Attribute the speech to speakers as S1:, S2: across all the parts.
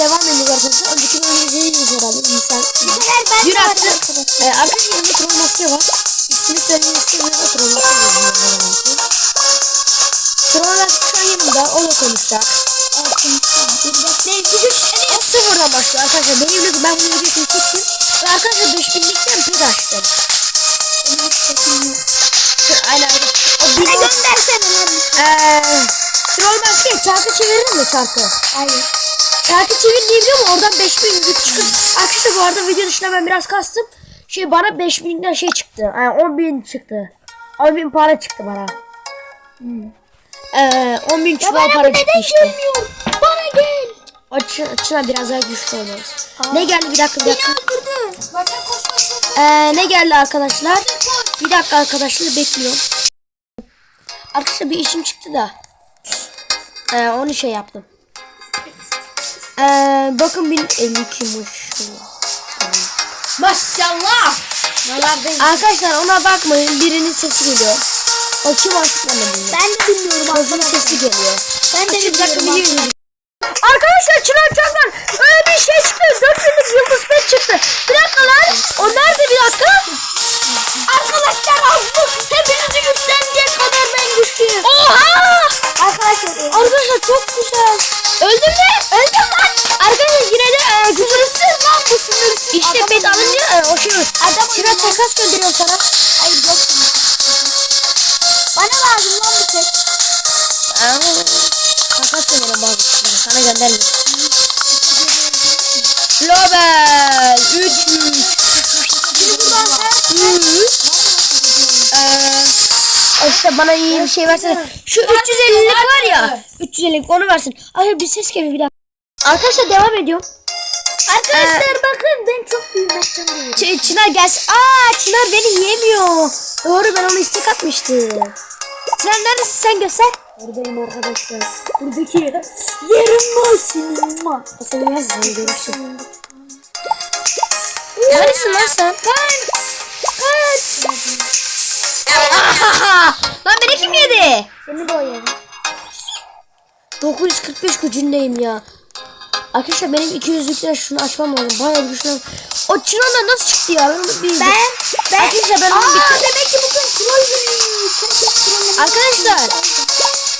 S1: devam ediyoruz arkadaşlar. Önceki bölümü izleyeceğiz herhalde. Misal.
S2: Bu sefer ben
S1: Dün
S2: de
S1: attı. Ee, arkadaşlar yanımda troll maske var. İsmini söylemek istemiyorum. O troll maske yazıyor. Troll maske şu an yanımda. O da konuşacak. O sıfırdan başlıyor arkadaşlar. Benim videoda ben bunu videosunu çektim. Ve arkadaşlar 5000'likten ped açtım. Aynen. O bir
S2: göndersene lan.
S1: Eee troll maske çarkı çevirir mi çarkı?
S2: Hayır.
S1: Çarkı çevir diyebiliyor mu? Oradan 5000 yük çıkıp. Arkadaşlar bu arada video dışında ben biraz kastım. Şey bana 5000'den şey çıktı. Yani 10.000 çıktı. 10.000 para çıktı bana. Eee 10.000
S2: Ya
S1: çuval
S2: bana
S1: para çıktı işte.
S2: Bana gel.
S1: O Çı- Çınar biraz daha güçlü oynarız. Ne geldi bir dakika bir dakika. Eee ne geldi arkadaşlar? Bir dakika arkadaşlar bekliyorum. Arkadaşlar bir işim çıktı da. Eee onu şey yaptım. Eee bakın 1052'miş.
S2: Maşallah.
S1: Arkadaşlar ona bakmayın birinin sesi geliyor. O kim artık ben de bilmiyorum.
S2: Ben de bilmiyorum
S1: Çocuğun
S2: arkadaşlar.
S1: sesi geliyor.
S2: Ben de bilmiyorum. Arkadaşlar
S1: Çınar Aa, takas bazı kişilere. Sana göndermiyorum. Lobel 300
S2: Şimdi buradan sen
S1: 100 Eee işte bana iyi bir şey versene. Şu 350'lik var ya. 350'lik onu versin. Ay bir ses geliyor bir dakika. Arkadaşlar devam ediyorum.
S2: Arkadaşlar bakın ben çok büyümekten değilim.
S1: Ç- Çınar gelsin. Aa Çınar beni yemiyor. Doğru ben onu istek atmıştım. Çınar neredesin sen göster. Buradayım arkadaşlar. Buradaki yerim var senin var. Sen yazsın görürsün. Neredesin lan sen? Ben. Kaç. Lan beni kim yedi?
S2: Seni de o yerim.
S1: 945 gücündeyim ya. Arkadaşlar benim 200'lükten şunu açmam lazım. Bayağı bir şuna. O Çinon'dan nasıl çıktı ya? Ben bir...
S2: Ben ben
S1: Arkadaşlar ben onu
S2: Aa,
S1: bitirdim.
S2: demek ki bugün troll günü.
S1: Arkadaşlar.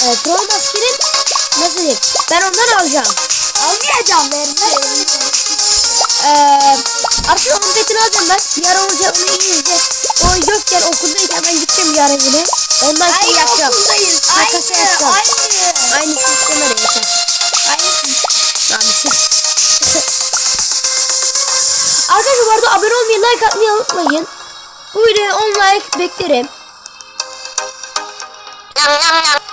S1: E, troll maskenin nasıl diyeyim? Ben ondan alacağım.
S2: Almayacağım vermem.
S1: Eee Arkadaşlar onun petini alacağım ben. Yarın olacak onu izle. O yokken okuldayken ben gideceğim yarın yine. Ondan şey
S2: Aynı
S1: yapacağım.
S2: okuldayız.
S1: Takası
S2: Aynı,
S1: yapacağım.
S2: aynı.
S1: Aynı sisteme de yeter.
S2: Aynı.
S1: Yani siz. Arkadaşlar bu arada abone olmayı, like atmayı unutmayın. Bu videoya 10 like beklerim.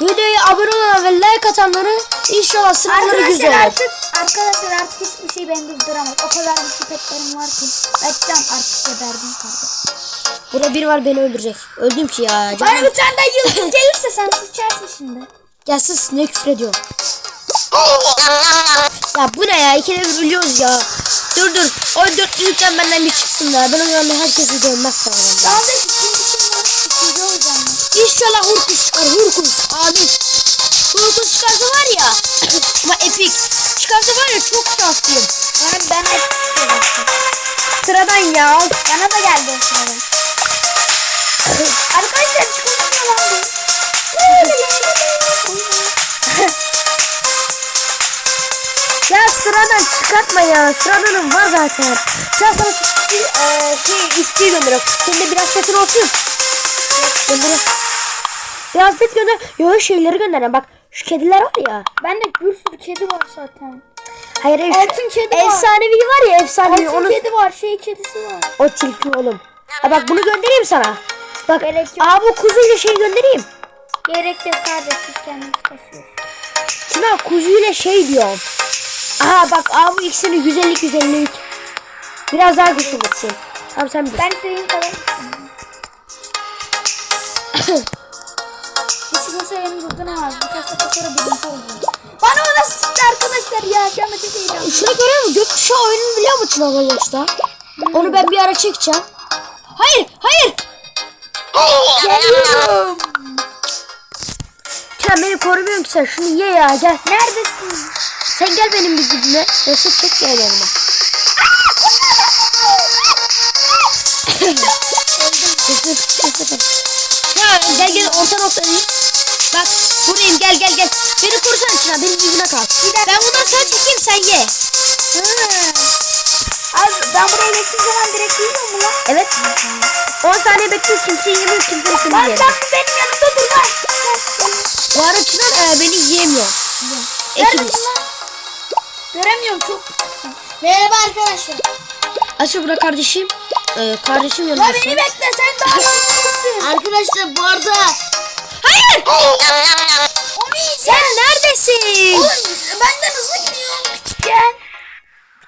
S1: Videoya abone olan ve like atanları inşallah sınavları güzel olur.
S2: artık arkadaşlar artık hiçbir şey beni durduramaz. O kadar güçlü petlerim var ki. Bekcan artık geberdim kardeşim.
S1: Burada biri var beni öldürecek. Öldüm ki ya.
S2: Bana
S1: Canım.
S2: bir tane daha yıldız gelirse sen sıçarsın şimdi.
S1: Ya sus ne küfür ediyorsun. Ya bu ne ya? İkide bir ölüyoruz ya. Dur dur. O dörtlülükten benden bir çıksın da. Ben o zaman herkesi dönmez sanırım.
S2: Daha da
S1: İnşallah Hurkus çıkar. Hurkus. Amin. Hurkus çıkarsa var ya. Ama epik. Çıkarsa var ya çok şanslıyım.
S2: Yani ben hep
S1: Sıradan ya.
S2: Bana da geldi o sırada. Arkadaşlar çıkmışmıyor lan.
S1: Ya sıradan çıkartma ya. Sıradanın var zaten. Sen sana şey, e, şey isteği de biraz petin olsun. Gönder. Biraz pet gönder. Yo şeyleri gönderen. Bak şu kediler var ya.
S2: Bende bir sürü kedi var zaten.
S1: Hayır hayır.
S2: Altın kedi var.
S1: Efsanevi var ya efsanevi.
S2: Altın
S1: Onun,
S2: kedi var, şey kedisi var.
S1: o tilki oğlum. Ha bak bunu göndereyim sana. Bak
S2: Gerek yok.
S1: Aa bu kuzuyla şey göndereyim.
S2: Gerek yok kardeş biz kendimiz kasıyoruz.
S1: Şuna kuzuyla şey diyorum. Aha bak aa bu ikisini güzellik güzellik. Biraz daha güçlü gitsin. Tamam sen bil.
S2: Ben senin kadar Hiç kimse beni durduramaz. Birkaç dakika sonra birinci olacağım. Bana o nasıl çıktı arkadaşlar ya? Şu anda çok heyecanlıyım.
S1: Şuna görüyor musun? Gökkuşağı oyununu biliyor musun Avalanche'da? Onu ben bir ara çekeceğim. Hayır, hayır.
S2: Geliyorum.
S1: Çınar beni korumuyorsun ki sen. Şunu ye ya gel.
S2: Neredesin?
S1: Sen gel benim dibime. Reset çek gel yanıma. Reset, reset. Gel gel orta noktadayım. Bak buradayım gel gel gel. Beni korusana Çınar benim dibime kal. Ben bundan sonra çekeyim sen ye.
S2: Hı. Abi ben buraya geçtiğim zaman direkt yiyor mu lan?
S1: Evet. 10 saniye bekliyor kimse yemiyor kimse seni
S2: Lan
S1: yemiyor.
S2: sen benim yanımda dur lan.
S1: Bu arada Çınar e, beni yiyemiyor. Ekimiz.
S2: Lan? Göremiyorum çok. Merhaba arkadaşlar.
S1: Aşağı bırak kardeşim. Ee, kardeşim yanımda.
S2: La beni bekle sen daha küçüksün.
S1: Arkadaşlar bu arada. Hayır.
S2: Onu yiyeceğim.
S1: Sen neredesin?
S2: Oğlum benden hızlı gidiyorum küçükken.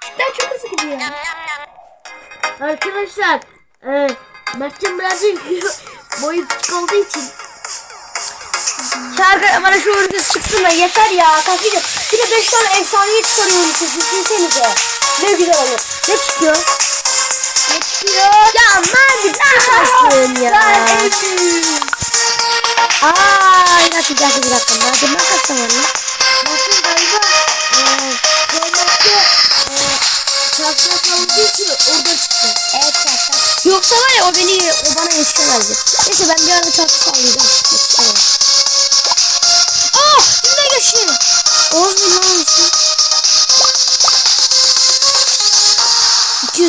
S2: Küçükten çok hızlı gidiyor.
S1: Arkadaşlar. E, Mertcan birazcık boyu küçük olduğu için. Şarkı bana şu uğurlusu çıksın da yeter ya. Kalkacak. Bir de 5 tane efsaneyi çıkarıyor uğurlusu. Düşünsenize. Ne güzel olur. Ne çıkıyor?
S2: Ne çıkıyor?
S1: Ya Mertcan çıkarsın ya.
S2: Ben öldüm.
S1: Aa, bir dakika, bir dakika, bir dakika. Ben kaç tane var lan?
S2: Nasıl galiba?
S1: Normalde çarpma savunduğu için oradan çıktı.
S2: Evet çarptı.
S1: Yoksa var ya o beni o bana yetişemezdi. Neyse ben bir arada çarpı sallayacağım. Yetişemem. Ah! Yine geçti. Oğuz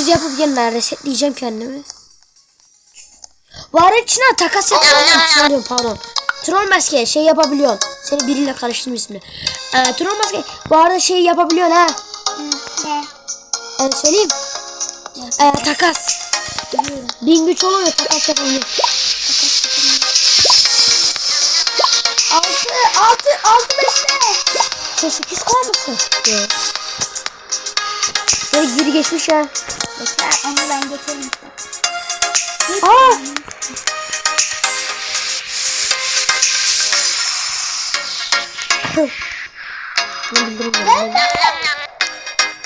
S1: 200 yapıp yeniden resetleyeceğim kendimi. Arada içine takas. Söylüyorum pardon. Troll maske şey yapabiliyorsun. Seni biriyle karıştırdım ismini. Ee, troll maske bu arada şey yapabiliyorsun ha.
S2: Ne?
S1: Ee, söyleyeyim. Ee, takas. Bin güç oluyor takas yapabiliyor.
S2: Altı, altı, altı beşte.
S1: Sen 8 kalmışsın. Yok. Sen geri geçmiş ya.
S2: Bekle onu ben geçerim işte.
S1: Aa!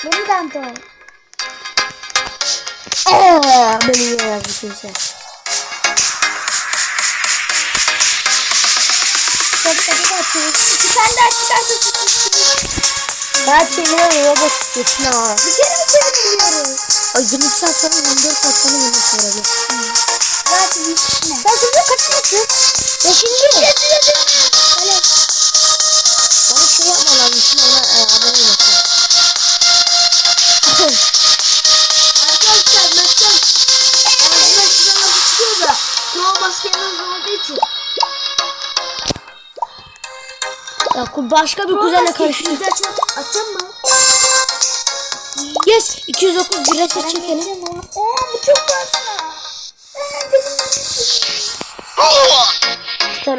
S2: Beni danto.
S1: Eee, beni yazdı kimse.
S2: Tabii tabii de açıyoruz. İki tane daha çıkarsa.
S1: Ben çeviriyorum robot istiyor. Şuna var.
S2: Bir kere mi çevirebiliyoruz?
S1: O 20 saat sonra 24 saat sonra yine çevirebilir.
S2: Zaten hiç ne?
S1: Sen şimdi kaçmasın? Beşinci mi?
S2: Öyle.
S1: Bana şey yapman lazım. Şimdi ona e, abone olmasın. Arkadaşlar Mertcan ağzına şuralar çıkıyor da Troll maskeleriniz olduğu için. Ya başka bir kuzenle karıştı.
S2: Açacağım mı?
S1: Yes 209 bir reset çekelim.
S2: Çekelim. Oo bu çok fazla.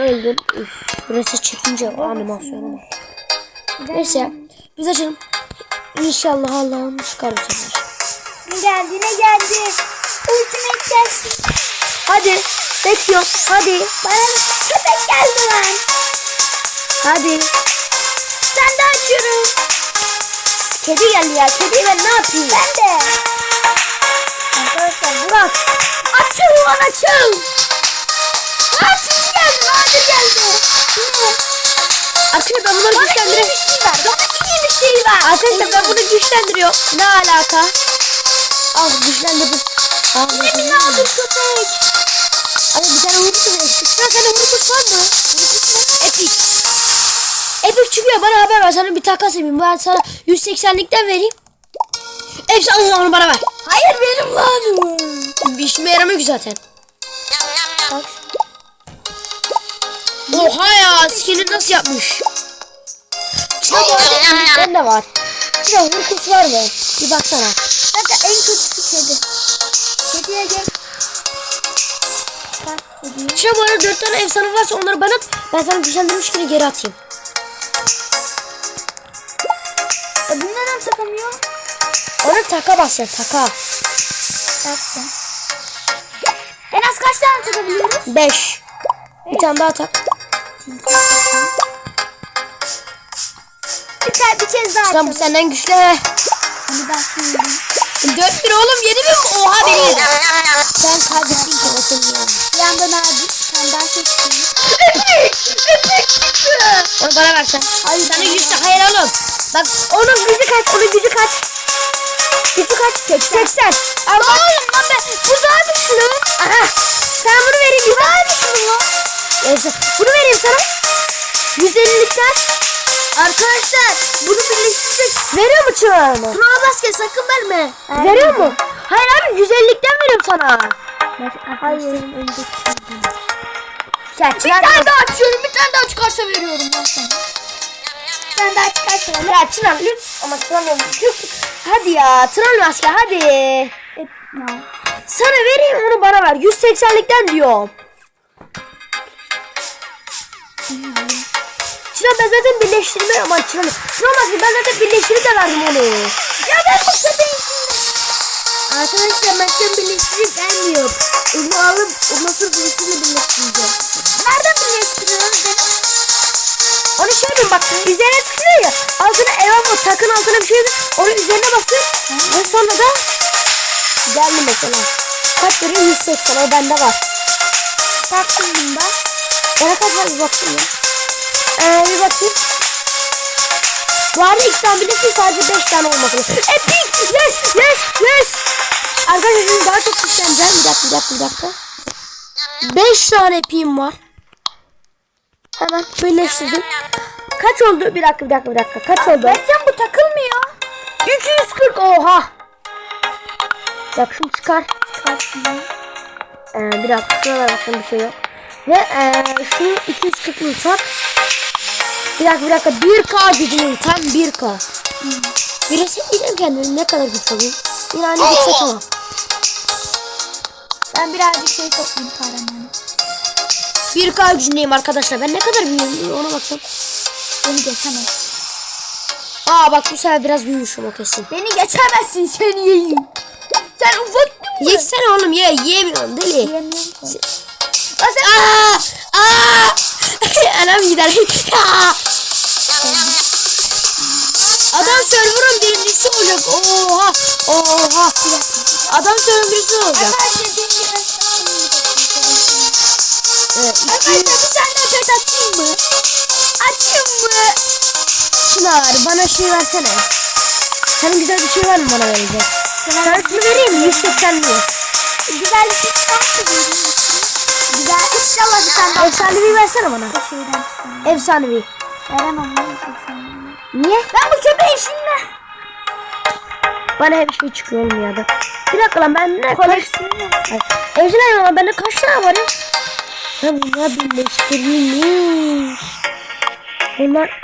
S1: Öldün. Üf, reset çekince animasyonu. Neyse biz açalım. İnşallah Allah'ım çıkar bu sefer.
S2: Ne geldi ne geldi? Ultimate gelsin.
S1: Hadi bekliyorum. Hadi.
S2: Bana köpek geldi lan.
S1: Hadi.
S2: Sen de açıyorum.
S1: Kedi geldi ya. Kediyi ben ne yapayım?
S2: Ben de. Arkadaşlar bu
S1: Bırak.
S2: açıl lan açıl. Açıl geldi nadir geldi.
S1: Arkadaşlar ben
S2: Bana iyi
S1: güçlendiriyorum.
S2: bir şey var. Bana iyi bir şey var.
S1: Arkadaşlar ben bunu güçlendiriyorum. Ne alaka? Al güçlendirdim. Al
S2: Ne mi nadir köpek?
S1: Abi bir tane vurkuş var. Şuna senin vurkuş var mı? Epic. Epic çıkıyor bana haber ver. Sana bir takas yapayım. Ben sana 180'likten vereyim. Hepsi alın onu bana ver.
S2: Hayır benim lan.
S1: Bir işime yaramıyor ki zaten.
S2: Bak.
S1: Oha ya skill'i nasıl yapmış? Arada ben de var. Şuna vurkuş var mı? Bir baksana.
S2: Zaten en kötüsü kedi. Kediye kediye.
S1: Şuna bu arada 4 tane efsane varsa onları bana at. Ben sana güçlendirmişkini geri atayım.
S2: Takamıyor?
S1: Ona taka basacaksın taka.
S2: Taktım. En az kaç tane takabiliyoruz?
S1: 5. Bir tane daha tak.
S2: Bir, kere, bir kez daha
S1: Sen bu senden güçlü.
S2: Hadi başlayalım.
S1: 4 1 oğlum yedi mi? Oha beni yedi. Sen kaybettin ki.
S2: Bir yandan abi sen daha seçtin.
S1: Onu bana versen. Hayır sana 100 hayır oğlum. Bak onun gücü kaç? Onun gücü kaç? Gücü kaç? 80. 80. Al bak. Oğlum lan ben bu daha güçlü. Aha. Sen bunu vereyim. Bu daha güçlü lan. Neyse. Bunu vereyim sana. 150'likten. Arkadaşlar bunu birleştirecek. Veriyor mu çırağını? Tuna basket sakın verme. Veriyor mu? Hayır abi 150'likten veriyorum sana.
S2: Hayır.
S1: Ya
S2: Bir tane daha açıyorum. Bir tane daha çıkarsa veriyorum ben sana. Tane daha çıkarsa ver.
S1: Ya Çınar lütfen ama çok hadi ya Çınar maske hadi.
S2: Et, ya.
S1: Sana vereyim onu bana ver 180'likten diyorum. Çınar ben zaten birleştirme ama Çınar Çınar maske ben zaten birleştirip de verdim onu. Ya ben bu sefer Arkadaşlar ben birleştirip vermiyor. Onu alıp o nasıl birisiyle birleştireceğim.
S2: Nereden birleştiriyoruz? Benim
S1: Onu şey yapayım bak üzerine tıklıyor ya altına evamı takın altına bir şey yazıyor onu üzerine basıyor ve sonra da geldi mesela. Kaç veriyor? 180 o bende var.
S2: Taktım bunda.
S1: bana kaç var? Bir bakayım ya. Ee, bir bakayım. Bu arada tane bilirsin sadece 5 tane olmasın. Epic yes yes yes! Arkadaşlar şimdi daha çok güçleneceğim bir dakika bir dakika bir dakika. 5 tane epic'im var Hemen birleştirdim. Kaç oldu? Bir dakika bir dakika bir dakika. Kaç oldu?
S2: Berkcan bu takılmıyor.
S1: 240 oha. Bak şunu çıkar.
S2: Çıkar şunu.
S1: Ee, bir dakika şurada bakın bir şey yok. Ve ee, şunu 240'lı tak. Bir dakika bir dakika 1K gideyim tam 1K. Bir resim kendime ne kadar güç olayım. Yine aynı güçse tamam.
S2: Ben birazcık şey toplayayım paramı.
S1: 1K gücündeyim arkadaşlar. Ben ne kadar büyüğüm ona bakın.
S2: Beni geçemez.
S1: Aa bak bu sefer biraz büyümüşüm o kesin.
S2: Beni geçemezsin seni yiyeyim. Sen değil mi?
S1: Yesene oğlum ye yiyemiyorum deli.
S2: Yiyemiyorum ki.
S1: Aa! Aa! Anam gider. Adam server'ın birincisi olacak. Oha! Oha! Adam server'ın birincisi olacak. Evet,
S2: Arkadaşlar
S1: 200
S2: bir tane pet açayım mı? Açayım mı?
S1: Çınar bana şey versene. Senin güzel bir şey var mı bana verecek? Sana şunu vereyim mi? 180 diyor.
S2: Güzel bir şey çıkarsa vereyim. Güzel. İnşallah bir tane
S1: Efsanevi versene bana.
S2: bir şeyden çıkarım.
S1: Efsanevi.
S2: Veremem efsanevi.
S1: Niye?
S2: Ben bu köpeği şimdi.
S1: Bana hep şey çıkıyor ya da. Bir dakika lan ben ne
S2: Koleksiyonum.
S1: Evcil hayvan bende kaç tane var ya? Ha bunlar birleştirilmiş. Bunlar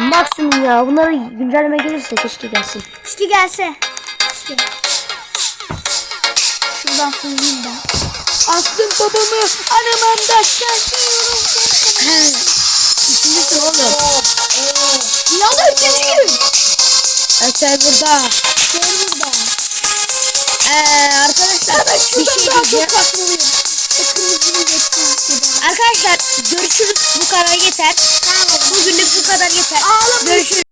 S1: maksimum ya. Bunlara güncelleme gelirse keşke gelsin.
S2: İşte gelse. İşte. Şuradan fırlayayım ben. Aklım babamı anamamda şaşıyorum.
S1: Üçüncüsü oğlum.
S2: Ne oldu üçüncü?
S1: Eser burada.
S2: Şey burada.
S1: Ee, arkadaşlar bir şey diyeceğim. Arkadaşlar görüşürüz. Bu kadar yeter. Bugünlük bu kadar yeter.
S2: Ağlamayın.
S1: Görüşürüz.